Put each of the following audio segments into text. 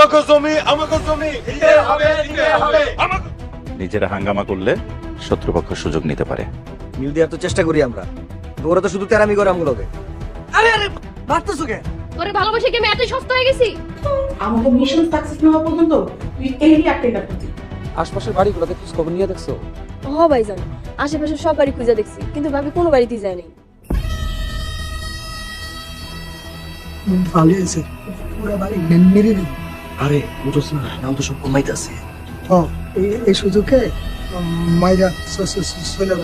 আমাকে জমি আমাকে জমি। দিতে হবে দিতে হবে। আমাকে নিজেরা হাঙ্গামা করলে শত্রুপক্ষ সুযোগ নিতে পারে। মিল দেওয়ার তো চেষ্টা করি আমরা। ওরা তো শুধু তেরামি করে আমগুলোকে। আরে আরে মারতেছো কে তোরে ভালোবাসে কি আমি এত সস্তা হয়ে গেছি? আমাদের মিশন সাকসেস না হওয়া পর্যন্ত তুই এই একটাই করবি আশপাশের বাড়িগুলোতে খোঁজ খবর নিয়ে দেখছ? হ ভাইজান আশেপাশে সব বাড়ি খুঁজে দেখছি কিন্তু ভাবি কোনো বাড়িতেই যায়নি ভালো হয়েছে পুরো বাড়ি মেরে দিল আরে না নাম তো সব কমাইতেছে ও এই- এই সুযোগে মাইরা চলে গেল।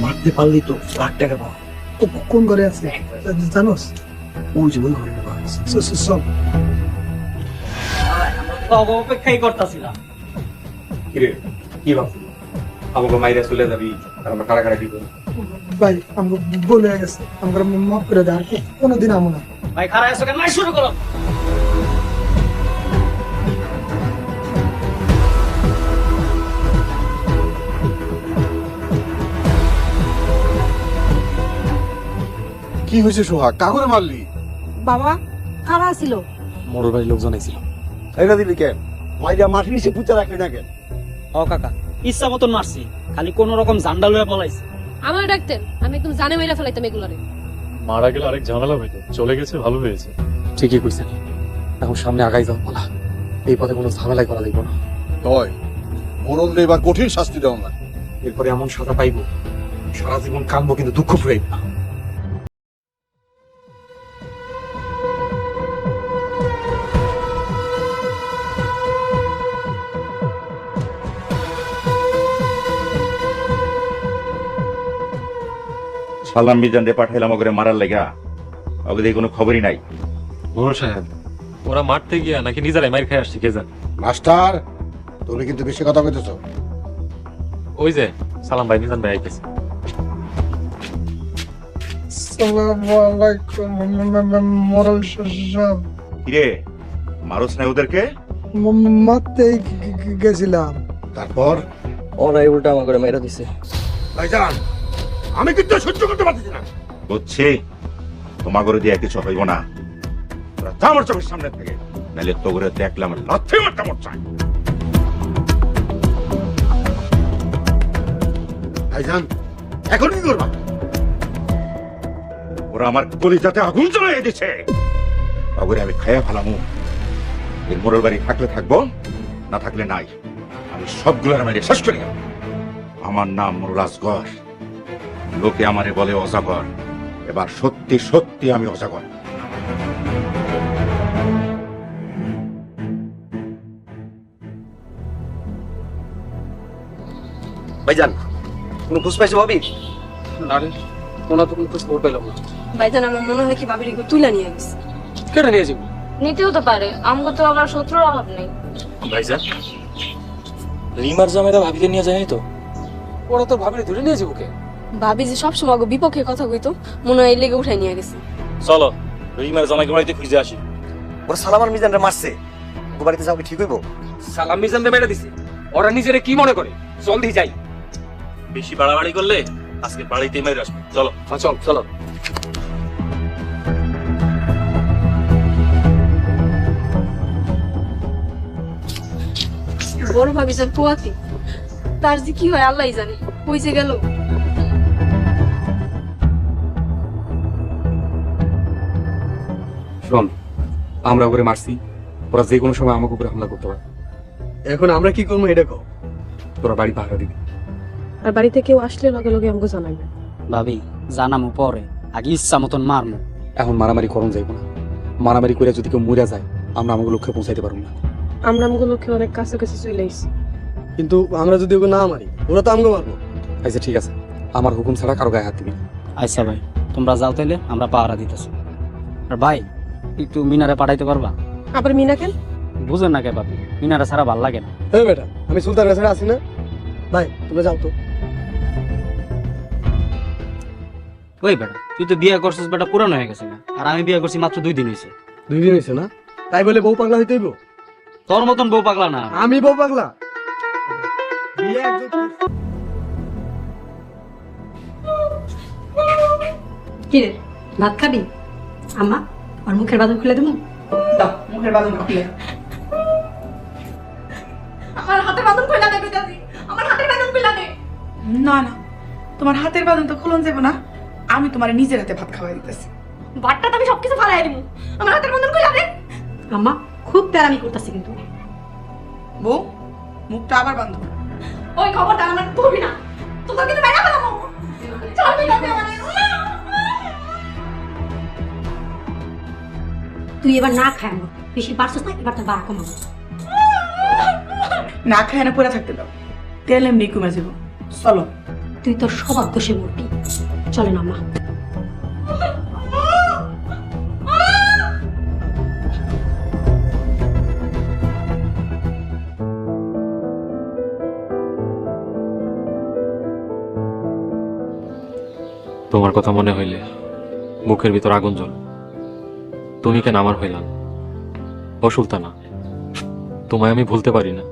মারতে পারলেই তো লাখ টাকা পাওয়া ও- কোন ঘরে আছে? জানোস? ওই যে ওই ঘরে সব। অপেক্ষাই করতেছিলাম। কিরে কি ভাবছিস? আমাকে মাইরা চলে যাবি আর আমরা কারাকারি কি ভাই আমাকে বলে গেছে। আমরা মাফ করে দেয় আর কোনোদিন আমো না। ভাই শুরু করো। কি হয়েছে সোহা? কাকুরে মারলি? বাবা কারা ছিল। মোড়ল বাড়ির লোকজন আইছিল। এটা দিলি কেন? মাইরা মাটি নিচে পুঁতে রাখলি না কেন? ও কাকা ইচ্ছা মতন মারছি খালি কোন রকম জান্ডা লয়ে পলাইছি। আমার ডাকতেন আমি একদম জানে মেরা ফেলাইতাম এগুলারে। মারা গেলে আরেক ঝামেলা হইতো চলে গেছে ভালো হয়েছে। ঠিকই কইছেন। এখন সামনে আগাই যাও বলা এই পথে কোনো ঝামেলাই করা লাগবে না। তয় মরণ এবার কঠিন শাস্তি দাও না। এরপরে এমন সাজা পাইবো সারা জীবন কানবো কিন্তু দুঃখ ফুরাইব না। সালাম মিজান দিয়ে পাঠাইলাম ওকে মারার লেগা। দিয়ে কোনো খবরই নাই। বড় সাহেব ওরা মারতে গিয়া নাকি নিজেরাই মার খাই আসছে কে জান? মাস্টার তুমি কিন্তু বেশি কথা কইতেছো। ওই যে সালাম ভাই মিজান ভাই আইতেছে। সালামু আলাইকুম মরল সাহেব। কিরে মারুস নাই ওদেরকে? মারতেই গেছিলাম তারপর? ওরাই উল্টা আমার করে মেরে দিছে। ভাইজান আমি কিন্তু সহ্য করতে পারছি না। বুঝছি। তোমাগরে দিয়ে কিছু হইব না। তোরা যা আমার চোখের সামনে থেকে নাহলে তো করে দেখলাম লাথি মারতে মর চাই ভাইজান এখন কি করবা? ওরা আমার কলিজাতে আগুন জ্বালিয়ে দিছে। ওগুলো আমি খাইয়া ফেলামু। এর মোড়ল বাড়ি থাকলে থাকব না থাকলে নাই। আমি সবগুলোর আমার শেষ করি আমার নাম আসগর লোকে আমারে বলে অজাগর। এবার সত্যি সত্যি আমি অজাগর। ভাইজান কোনো খোঁজ পাইছো ভাবি? আরে ওনা তো কোনো খোঁজ খবর পেলাম না। ভাইজান আমার মনে হয় কি ভাবির একটু তুইলা নিয়ে গেছে কেটে নিয়ে যাব? নিতেও তো পারে আমাকে তো আবার শত্রুর অভাব নেই। ভাইজান রিমার জামাইরা ভাবিকে নিয়ে যায়নি তো? ওরা তো ভাবিরে ধরে নিয়ে যাব কে? ভাবি যে সবসময় ওকে বিপক্ষে কথা কইতো মনে হয় এই লেগে উঠাই নিয়ে গেছে। চলো রিমার জামাইকে বাড়িতে খুঁজে আসি। ওরা সালামান মিজানরা মারছে। ও বাড়িতে যাও কি ঠিক হইব? সালাম মিজান মেরে দিছে। ওরা নিজেরে কি মনে করে? জলদি যাই। বেশি বাড়াবাড়ি করলে আজকে বাড়িতেই মেরে আসব। চলো। চল চলো। বড় ভাবি যান পোয়াতি তার যে কি হয় আল্লাহ জানে। কই যে গেল? শোন আমরা ওরে মারছি। ওরা যে কোনো সময় আমাকে উপরে হামলা করতে পারে। এখন আমরা কি করব এটা কো তোরা বাড়ি পাহারা দিবি। আর বাড়িতে কেউ আসলে লগে লগে আমাকে জানাইবে। ভাবি জানামো পরে। আগে ইচ্ছা মতন মারমো। এখন মারামারি করুন যাইব না। মারামারি করে যদি কেউ মরে যায় আমরা আমাকে লক্ষ্যে পৌঁছাইতে পারব না। আমরা আমাকে লক্ষ্যে অনেক কাছে কাছে চলে এসেছি কিন্তু আমরা যদি ওকে না মারি ওরা তো আমাকে মারবো। আচ্ছা ঠিক আছে। আমার হুকুম ছাড়া কারও গায়ে হাত দিবি আচ্ছা ভাই তোমরা যাও তাইলে আমরা পাহারা দিতেছি। আর ভাই একটু মিনারে পাঠাইতে পারবা? আবার মিনা কেন? বুঝেন না কে পাবি মিনারে সারা ভালো লাগে না। এই বেটা আমি সুলতানের কাছে আছি না? ভাই তুমি যাও তো। ওই বেটা তুই তো বিয়ে করছিস বেটা পুরানো হয়ে গেছে না। আর আমি বিয়ে করছি মাত্র দুই দিন হয়েছে। দুই দিন হয়েছে না? তাই বলে বউ পাগলা হইতেইব তোর মতন বউ পাগলা না। আমি বউ পাগলা? বিয়ে একজন কিরে ভাত খাবি? আম্মা? আর মুখের বাদন খুলে দেবো? দাও মুখের বাদন খুলে। আমার হাতের বাঁধন কইলা দে কইতাছি আমার হাতের বাঁধন কইলা দে না না তোমার হাতের বাঁধন তো খুলন যাব না। আমি তোমার নিজের হাতে ভাত খাওয়াই দিতেছি। বাটটা আমি সবকিছু ফালাই দিমু। আমার হাতের বাঁধন কইলা দে আম্মা খুব প্যারামি করতেছি কিন্তু। বউ মুখটা আবার বান্ধব ওই খবরটা আমার ধরবি না। তোকে কিন্তু মেরা ফেলাম চলবি তুই এবার না খায় আমার। বেশি পারছিস না এবার তোর বাড়া কমাবো। না খায় না পড়ে থাকতে দাও। তেল এমনি কমে যাব। চলো। তুই তোর স্বভাব দোষে মরবি। চলে না মা। তোমার কথা মনে হইলে মুখের ভিতর আগুন জ্বল। তুমি কেন আমার হইলাম ও সুলতানা তোমায় আমি ভুলতে পারি না।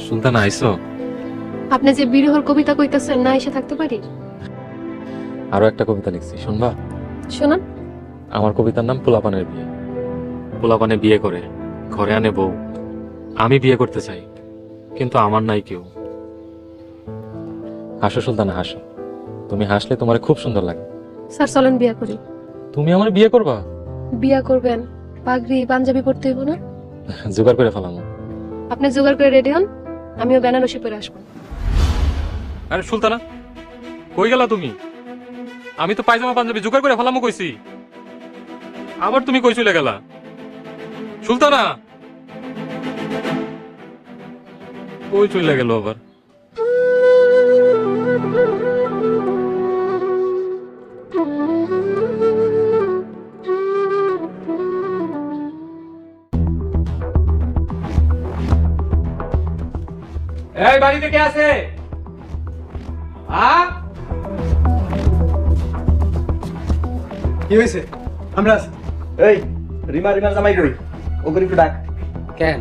সুলতানা আইসো। আপনি যে বিরহর কবিতা কইতাছেন না এসে থাকতে পারি? আরও একটা কবিতা লিখছি শুনবা? শোনান। আমার কবিতার নাম পোলাপানের বিয়ে। পোলাপানে বিয়ে করে ঘরে আনে বউ। আমি বিয়ে করতে চাই কিন্তু আমার নাই কেউ। হাসো সুলতানা হাসো। তুমি হাসলে তোমার খুব সুন্দর লাগে। স্যার চলেন বিয়া করি। তুমি আমার বিয়ে করবা? বিয়া করবেন। পাগড়ি পাঞ্জাবি পরতে হইব না? জোগাড় করে ফেলাম। আপনি জোগাড় করে রেডি হন আমিও বেনারসি পরে আসব। আরে সুলতানা কই গেলা তুমি? আমি তো পায়জামা পাঞ্জাবি জোগাড় করে ফেলামও কইছি। আবার তুমি কই চলে গেলা? সুলতানা! কই চলে গেল আবার? কে আছে? হ্যাঁ কি হয়েছে? আমরা এই রিমা রিমা জামাই কই? একটু ডাক। কেন?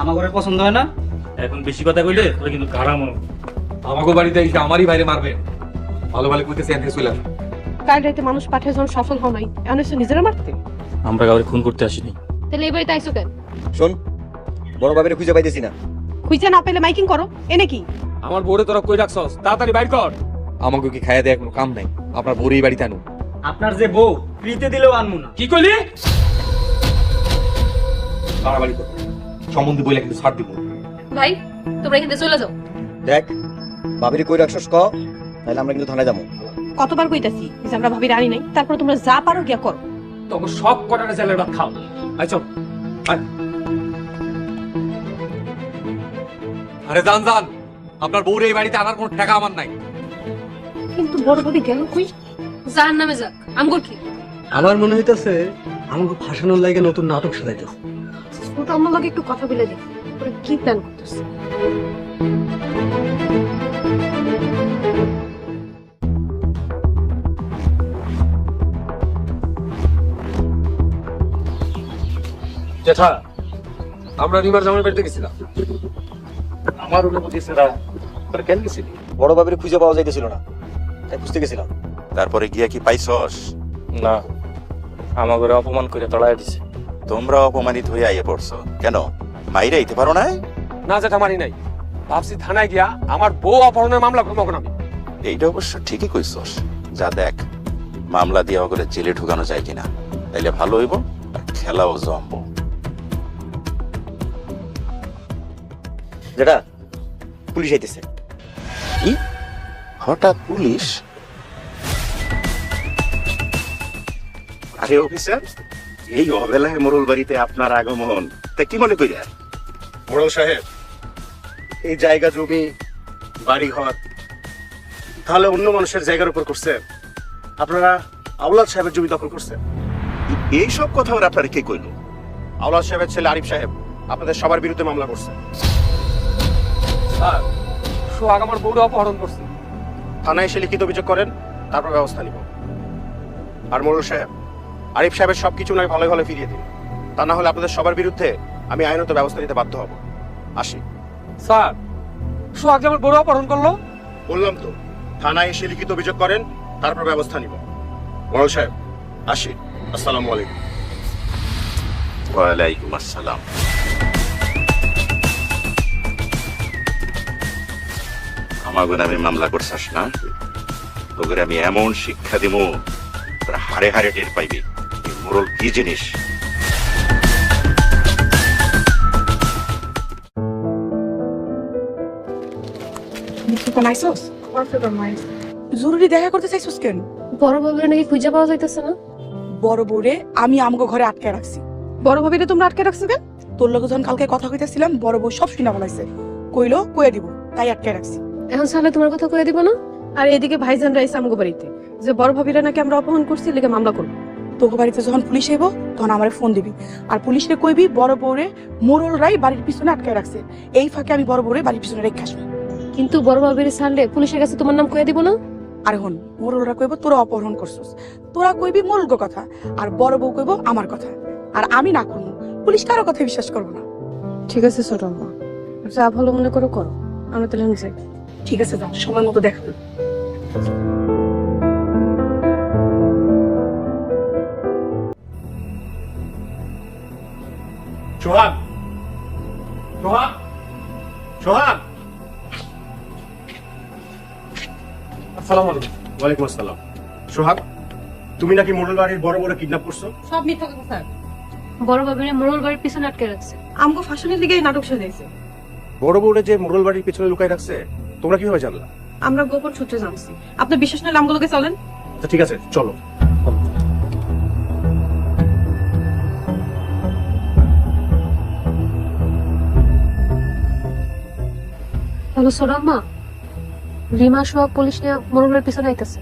আমার ঘরে পছন্দ হয় না? এখন বেশি কথা কইলে তোর কিন্তু আমাকে বাড়িতে এসে আমারই বাইরে মারবে। ভালো ভালো কইতেছে থেকে কাল রাতে মানুষ পাঠে যখন সফল হও নাই। এখন এসে নিজেরা মারতে? আমরা কাউরে খুন করতে আসিনি। তাহলে এই বাড়িতে কেন? শোন বড় বাবিরে খুঁজে পাইতেছি না। খুঁজে না পেলে মাইকিং করো। এনে কি আমার বোরে তোরা কই রাখছস? তাড়াতাড়ি বাইর কর। আমাকে কি খাইয়া দেয় কোনো কাম নাই? আপনার বউরই বাড়িতে আনুন। আপনার যে বউ ফ্রিতে দিলেও আনমু না। কি কইলি? বাড়াবাড়ি করো। সম্বন্ধে বইলে কিন্তু ছাড় দিব। ভাই তোমরা এখান থেকে চলে যাও। দেখ বাবিরে কই রাখছস ক তাহলে আমরা কিন্তু থানায় যাব। কতবার কইতাছি যে আমরা ভাবির আনি নাই তারপর তোমরা যা পারো গিয়া করো। তখন সব কটারে জেলের ভাত খাও। আই চল আরে জান জান আপনার বউরে এই বাড়িতে আনার কোনো ঠেকা আমার নাই। কিন্তু বড় ভাবি গেল কই? যার নামে যাক আমগর কি? আমার মনে হইতেছে আমাকে ফাঁসানোর লাগে নতুন নাটক সাজাইতেছে। ওটা আমার লগে একটু কথা বলে দিই ওরা কি প্ল্যান করতেছে? জেঠা আমরা রিমার জামাই বাড়িতে গেছিলাম। আমার সেরা তোর কেন গেছিলি? বড় বাবিরে খুঁজে পাওয়া যাইতেছিল না। তাই খুঁজতে গেছিলাম। তারপরে গিয়া কি পাইছস? না। আমার ঘরে অপমান করে তলায় দিছে। তোমরা অপমানিত হয়ে আইয়ে পড়ছো। কেন? মাইরে আইতে পারো না না যেটা মারি নাই। ভাবছি থানায় গিয়া আমার বউ অপহরণের মামলা করব। এখন আমি এইটা অবশ্য ঠিকই কইছস। যা দেখ মামলা দিয়ে ওগুলো জেলে ঢুকানো যায় কিনা। তাইলে ভালো হইব আর খেলাও জমবো। যেটা পুলিশ আইতেছে। কি? হঠাৎ পুলিশ? আরে অফিসার এই অবেলায় মোরল বাড়িতে আপনার আগমন। তা কি মনে করিয়া? মোড়ল সাহেব এই জায়গা জমি বাড়ি ঘর তাহলে অন্য মানুষের জায়গার উপর করছেন আপনারা আউলাদ সাহেবের জমি দখল করছেন। এই সব কথা ওরা আপনারা কে কইল? আউলাদ সাহেবের ছেলে আরিফ সাহেব আপনাদের সবার বিরুদ্ধে মামলা করছে। স্যার সোহাগ আমার বউরে অপহরণ করছে। থানায় এসে লিখিত অভিযোগ করেন তারপর ব্যবস্থা নিব। আর মোড়ল সাহেব আরিফ সাহেবের সবকিছু নয় ভালো ভালো ফিরিয়ে দিন। তা না হলে আপনাদের সবার বিরুদ্ধে আমি আইনত ব্যবস্থা নিতে বাধ্য হব। আসি। স্যার সোহাগ যে আমার বউরে অপহরণ করল? বললাম তো থানায় এসে লিখিত অভিযোগ করেন তারপর ব্যবস্থা নিব। মোড়ল সাহেব আসি। আসসালামু আলাইকুম। ওয়ালাইকুম আসসালাম। আমার নামে মামলা করছাস না? তোকে আমি এমন শিক্ষা দিব তোরা হারে হারে টের পাইবি। মোরল কি জিনিস? জরুরি দেখা করতে চাইছোস কেন? বড় বাবুরা নাকি খুঁজে পাওয়া যাইতেছে না? বড় বউরে আমি আমগো ঘরে আটকে রাখছি। বড় ভাবিরে তোমরা আটকে রাখছো কেন? তোর লগে যখন কালকে কথা কইতেছিলাম বড় বউ সব শুনা বলাইছে। কইলো কয়ে দিব তাই আটকে রাখছি। এখন সালে তোমার কথা কয়ে দিব না? আর এদিকে ভাইজান রাইস আমগো বাড়িতে। যে বড় ভাবিরা নাকি আমরা অপহরণ করছি লেগে মামলা করব। তোকে বাড়িতে যখন পুলিশ আইব তখন আমারে ফোন দিবি। আর পুলিশরে কইবি বড় বউরে মোরল রাই বাড়ির পিছনে আটকে রাখছে। এই ফাঁকে আমি বড় বউরে বাড়ির পিছনে রেখে আসব। কিন্তু বড় বাবির ছাড়লে পুলিশের কাছে তোমার নাম কয়ে দিব না? আর হন মোরলরা কইব তোরা অপহরণ করছিস। তোরা কইবি মোরল কথা আর বড় বউ কইব আমার কথা। আর আমি না করব পুলিশ কারও কথা বিশ্বাস করব না। ঠিক আছে ছোট যা ভালো মনে করো করো। আমরা তাহলে যাই। ঠিক আছে যাও সময় মতো দেখা সোহাগ! সোহাগ! সোহাগ! আসসালামু আলাইকুম। ওয়ালাইকুম আসসালাম। সোহাগ তুমি নাকি মোড়ল বাড়ির বড় বড় কিডন্যাপ করছ? সব মিথ্যা কথা স্যার। বড় বাবির মোড়ল বাড়ির পিছনে আটকে রাখছে। আমগো ফাঁসনের লিগে এই নাটক সাজাইছে বড় বউরে যে মোড়ল বাড়ির পিছনে লুকাই রাখছে তোমরা কীভাবে জানলা? আমরা গোপন সূত্রে জানছি। আপনার বিশ্বাস নয় আমগুলোকে চলেন। আচ্ছা ঠিক আছে চলো। হ্যালো সোনাম্মা রিমা সহ পুলিশ নিয়ে মোড়লের পিছনে আইতেছে।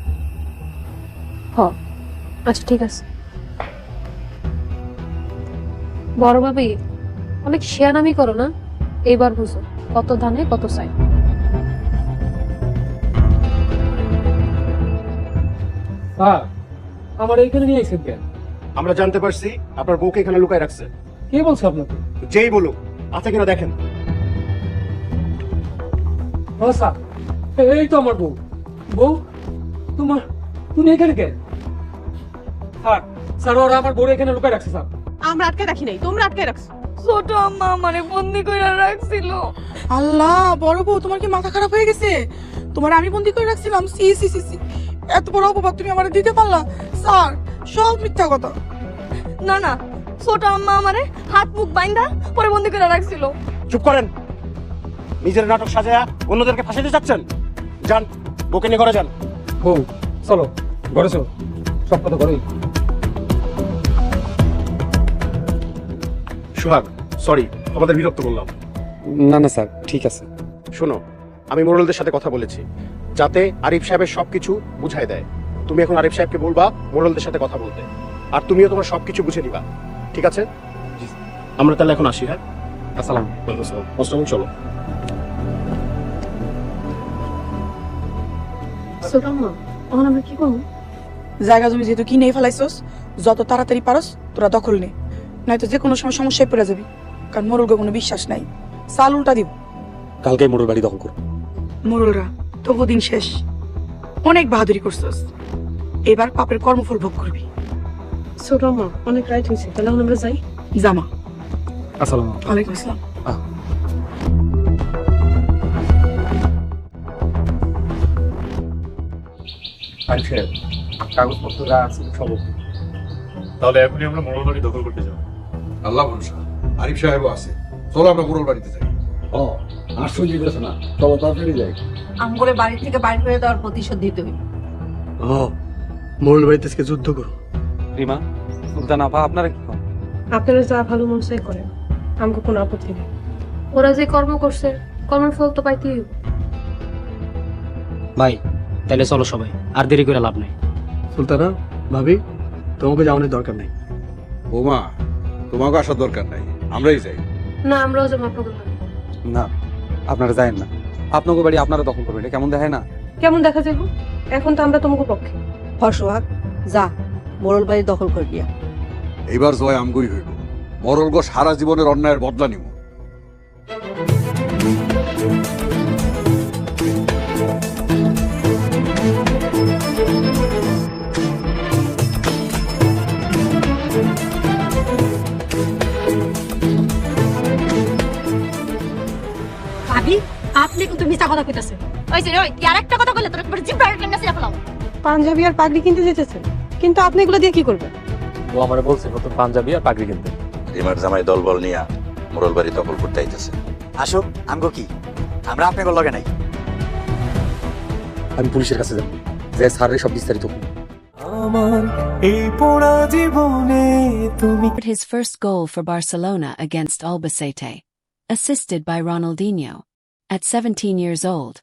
হ আচ্ছা ঠিক আছে। বড় ভাবি অনেক শেয়ানামি করো না? এইবার বুঝো কত ধানে কত চাই স্যার আমার এইখানে নিয়ে এসেছেন কেন? আমরা জানতে পারছি আপনার বউকে এখানে লুকাই রাখছে। কে বলছে আপনাকে? যেই বলুক আছে কিনা দেখেন। ও স্যার এই তো আমার বউ। বউ তোমার তুমি এখানে কেন? স্যার স্যার ওরা আমার বউ এখানে লুকায় রাখছে স্যার। আমরা আটকে রাখি নাই তোমরা আটকে রাখছো। ছোট আম্মা মানে বন্দি করে রাখছিল। আল্লাহ বড় বউ তোমার কি মাথা খারাপ হয়ে গেছে? তোমার আমি বন্দি করে রাখছিলাম? সি সি সি সি। এত বড় অপবাদ তুমি আমার দিতে পারলা? স্যার সব মিথ্যা কথা। না না ছোট আম্মা আমারে হাত মুখ বাইন্দা পরে বন্দি করে রাখছিল। চুপ করেন। নিজের নাটক সাজায়া অন্যদেরকে ফাঁসাতে চাচ্ছেন? যান বউকে নিয়ে ঘরে যান। বউ চলো ঘরে চলো। সব কথা করো সোহাগ সরি আমাদের বিরক্ত করলাম। না না স্যার ঠিক আছে। শোনো আমি মোরলদের সাথে কথা বলেছি। যাতে আরিফ সাহেবের সবকিছু বুঝাই দেয়। তুমি এখন আরিফ সাহেবকে বলবা মোড়লদের সাথে কথা বলতে। আর তুমিও তোমার সবকিছু বুঝে নিবা। ঠিক আছে? আমরা তাহলে এখন আসি হ্যাঁ? আসসালাম আসসালাম। চলো। জায়গা জমি যেহেতু ফেলাইছস যত তাড়াতাড়ি পারস তোরা দখল নে। নয়তো যে কোনো সময় সমস্যায় পড়ে যাবি কারণ মোরলকে কোনো বিশ্বাস নাই। সাল উল্টা দিব। কালকে বাড়ি দখল মোরলরা তবু দিন শেষ। অনেক বাহাদুরি করছস। এবার পাপের কর্মফল ভোগ করবি। অনেক রাইট হয়েছে। তাহলে আমরা যাই? জামা আসসালাম ওয়ালাইকুম আসসালাম। আরিফ সাহেব কাগজপত্র যা আছে সব তাহলে এখনই আমরা মোড়ল বাড়ি দখল করতে যাব। আল্লাহ ভরসা। আরিফ সাহেবও আছে। চলো আমরা মোরল বাড়িতে যাই। ও। আশ্চর্য করেছে না চলো তাড়াতাড়ি যাই। আমগরে বাড়ি থেকে বাইর করে দেওয়ার প্রতিশোধ দিতে হইবে ও বাড়িতে আজকে যুদ্ধ করো রিমা সুলতান আপা আপনারা কি করেন? আপনারা যা ভালো মন চাই করেন আমগো কোনো আপত্তি নেই। ওরা যে কর্ম করছে কর্মের ফল তো পাইতেই ভাই তাহলে চলো সবাই আর দেরি করে লাভ নাই। সুলতানা ভাবি তোমাকে যাওয়ানোর দরকার নেই। ওমা তোমাকে আসার দরকার নাই আমরাই যাই। না আমরাও যাব বাড়ি। না। আপনারা যায় না। আপনাকে বাড়ি আপনারা দখল করবেন এটা কেমন দেখায় না? কেমন দেখা যাইব এখন তো আমরা তোমাকে পক্ষে। হর্ষভাগ যা মোরল বাড়ি দখল করে দিয়া এইবার জয় আমগুই হইব। মরল গো সারা জীবনের অন্যায়ের বদলা নিব। বুঝলি কিন্তু মিছা কথা কইতাছে। ওই যে ওই তুই আরেকটা কথা বললে তোর একবার জিব্বা টেনে ছিঁড়ে ফেলাম পাঞ্জাবি আর পাগড়ি কিনতে যেতেছেন কিন্তু আপনি এগুলো দিয়ে কি করবেন? ও আমার বলছে নতুন পাঞ্জাবি আর পাগড়ি কিনতে। রিমার জামাই দলবল নিয়া মোড়ল বাড়ি দখল করতে আইতেছে। আসুক আমগো কি? আমরা আপনাকে লগে নাই। আমি পুলিশের কাছে যাব। যে স্যারের সব বিস্তারিত his first goal for Barcelona against Albacete, assisted by Ronaldinho. At 17 years old,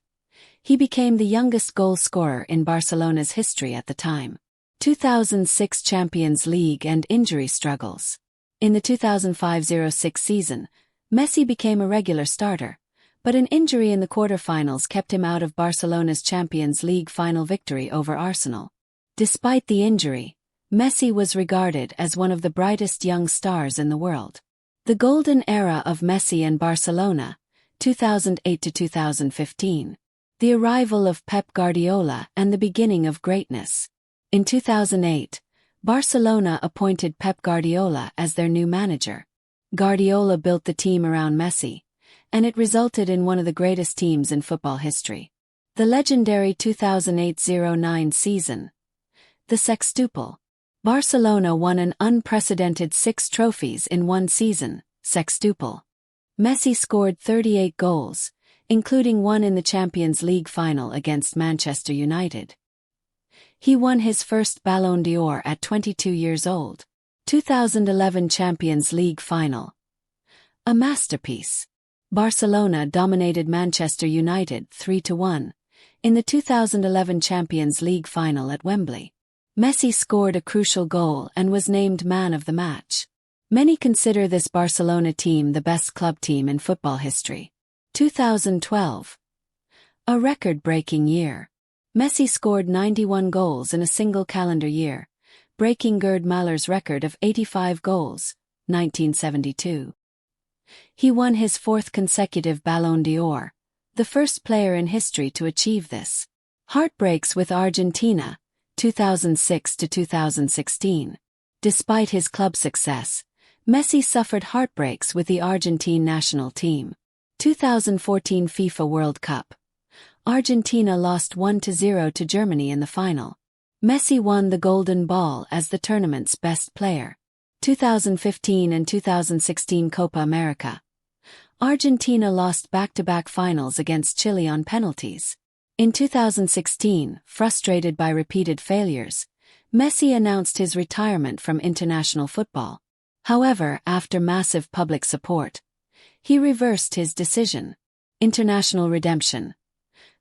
he became the youngest goal scorer in Barcelona's history at the time. 2006 Champions League and injury struggles. In the 2005-06 season, Messi became a regular starter, but an injury in the quarter-finals kept him out of Barcelona's Champions League final victory over Arsenal. Despite the injury, Messi was regarded as one of the brightest young stars in the world. The golden era of Messi and Barcelona, 2008 to 2015. The arrival of Pep Guardiola and the beginning of greatness. In 2008, Barcelona appointed Pep Guardiola as their new manager. Guardiola built the team around Messi, and it resulted in one of the greatest teams in football history. The legendary 2008-09 season. The Sextuple. Barcelona won an unprecedented six trophies in one season, sextuple. Messi scored 38 goals, including one in the Champions League final against Manchester United. He won his first Ballon d'Or at 22 years old. 2011 Champions League final. A masterpiece. Barcelona dominated Manchester United 3-1 in the 2011 Champions League final at Wembley. Messi scored a crucial goal and was named man of the match. Many consider this Barcelona team the best club team in football history. 2012. A record-breaking year. Messi scored 91 goals in a single calendar year, breaking Gerd Mahler's record of 85 goals, 1972. He won his fourth consecutive Ballon d'Or, the first player in history to achieve this. Heartbreaks with Argentina, 2006 to 2016. Despite his club success, Messi suffered heartbreaks with the Argentine national team. 2014 FIFA World Cup. Argentina lost 1-0 to Germany in the final. Messi won the Golden Ball as the tournament's best player. 2015 and 2016 Copa America. Argentina lost back-to-back finals against Chile on penalties. In 2016, frustrated by repeated failures, Messi announced his retirement from international football. However, after massive public support, he reversed his decision. International redemption.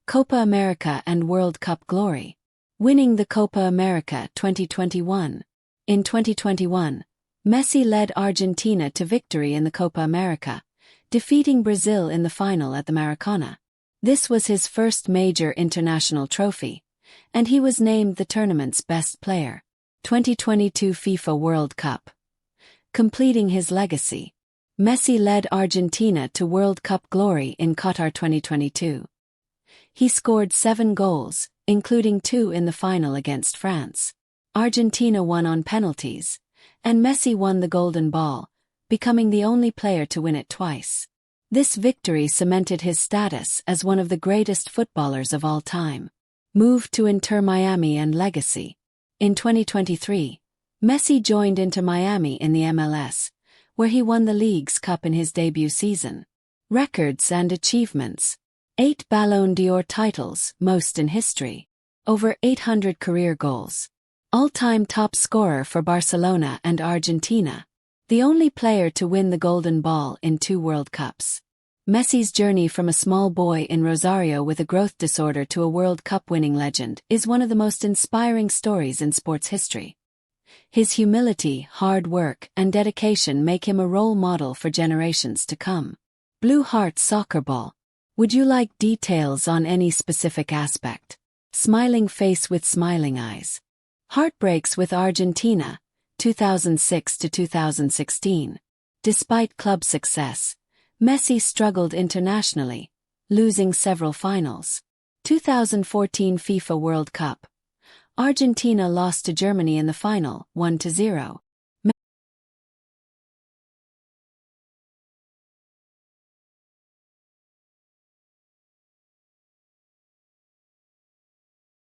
Copa America and World Cup glory. Winning the Copa America 2021. In 2021, Messi led Argentina to victory in the Copa America, defeating Brazil in the final at the Maracana. This was his first major international trophy, and he was named the tournament's best player. 2022 FIFA World Cup. Completing his legacy. Messi led Argentina to World Cup glory in Qatar 2022. He scored seven goals, including two in the final against France. Argentina won on penalties, and Messi won the Golden Ball, becoming the only player to win it twice. This victory cemented his status as one of the greatest footballers of all time. Moved to Inter Miami and legacy. In 2023, Messi joined Inter Miami in the MLS, where he won the League's Cup in his debut season. Records and achievements. Eight Ballon d'Or titles, most in history. Over 800 career goals. All-time top scorer for Barcelona and Argentina. The only player to win the Golden Ball in two World Cups. Messi's journey from a small boy in Rosario with a growth disorder to a World Cup winning legend is one of the most inspiring stories in sports history. His humility, hard work, and dedication make him a role model for generations to come. Blue Heart Soccer Ball. Would you like details on any specific aspect? Smiling face with smiling eyes. Heartbreaks with Argentina, 2006 to 2016. Despite club success, Messi struggled internationally, losing several finals. 2014 FIFA World Cup. Argentina lost to Germany in the final, 1-0.